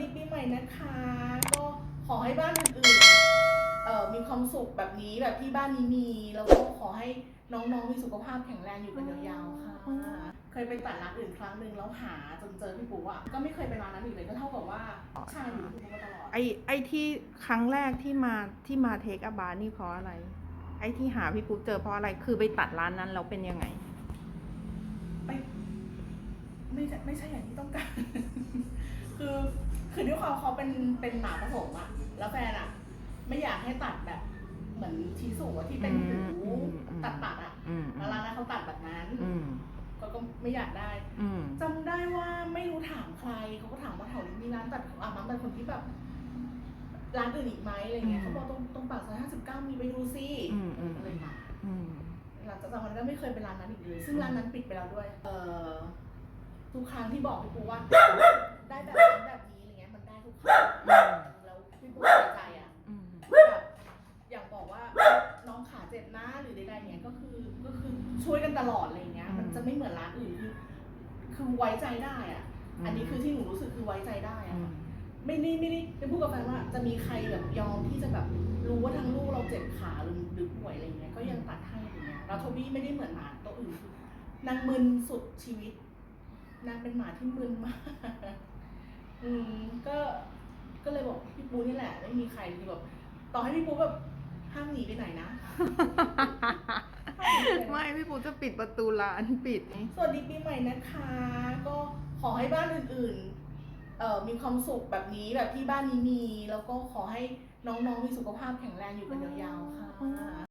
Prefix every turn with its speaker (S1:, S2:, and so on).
S1: ดีปีใหม่นะคะ ก็ขอให้บ้านอื่นๆเอ่อมีความสุขแบบนี้แบบที่บ้านนี้มี แล้วก็ขอให้น้องๆมีสุขภาพแข็งแรงอยู่กันยาวๆค่ะ เคยไปตัดร้านอื่นครั้งหนึ่งแล้วหาจนเจอพี่ปูอะก็ไม่เคยไปร้านนั้นอีกเลยก็เท่ากับว่าใช่อยู่กับพี่ปูมาตลอด
S2: ไอไอที่ครั้งแรกที่มาที่มาเทคอบานี่เพราะอะไร ไอที่หาพี่ปุ๊กเจอเพราะอะไรคือไปตัดร้านนั้นแล้วเป็นยังไง
S1: ไม่ใช่ไม่ใช่อย่างที่ต้องการ คือคือด้วยความเขาเป็นเป็นหมาผสมอะแล้วแฟนอะไม่อยากให้ตัดแบบ เหมือนทีสูงอะที่เป็นหู
S2: อืมอืมอืม
S1: ตัดตัดอะ
S2: อืม
S1: แล้วร้านนั้นเขาตัดแบบนั้น
S2: อืม
S1: ก็ก็ไม่อยากได้
S2: อืม
S1: จำได้ว่าไม่รู้ถามใครเขาก็ถามว่าแถวนี้มีร้านตัดอาบน้ำตัดคนที่แบบ ร้านอื่นอีกไหมอะไรเงี้ยเขาบอกตรงตรงปากซอยห้าสิบเก้ามีไปดูซิ
S2: อืมอืม
S1: อะไรมา
S2: อืม
S1: หลังจากนั้นก็ไม่เคยไปร้านนั้นอีกเลย ซึ่งร้านนั้นปิดไปแล้วด้วย เอ่อ ทุกครั้งที่บอกพี่ปูว่า ได้แบบนั้นแบบนี้อะไรเงี้ยมันได้ทุกครั้งแล้วพี่ปูเสียใจอะ
S2: อืม
S1: แบบอยากบอกว่าน้องขาเจ็บนะหรือใดๆเนี้ยก็คือก็คือช่วยกันตลอดอะไรเงี้ย มันจะไม่เหมือนร้านอื่นคือคือไว้ใจได้อะ อันนี้คือที่หนูรู้สึกคือไว้ใจได้
S2: อื
S1: อะ
S2: ม
S1: ไม่ได้ไม่ได้ไม่พูดกับแฟนว่าจะมีใครแบบยอมที่จะแบบรู้ว่าทั้งลูกเราเจ็บขาหรือหรือป่วยอะไรเงี้ยก็ยังตัดให้อย่างเงี้ยแล้วโทบี้ไม่ได้เหมือนหมาตัวอื่นคือนางมึนสุดชีวิต นางเป็นหมาที่มึนมาก อืม ก็ ก็เลยบอกพี่ปูนี่แหละ ไม่มีใครคือแบบต่อให้พี่ปูแบบห้ามหนีไปไหนนะห้ามหนีไปไหน
S2: ไม่พี่ปุ๊กจะปิดประตูร้านปิดนี่
S1: สวัสดีปีใหม่นะคะ ก็ขอให้บ้านอื่นๆ เอ่อมีความสุขแบบนี้แบบที่บ้านนี้มี แล้วก็ขอให้น้องๆมีสุขภาพแข็งแรงอยู่กันยาวๆค่ะ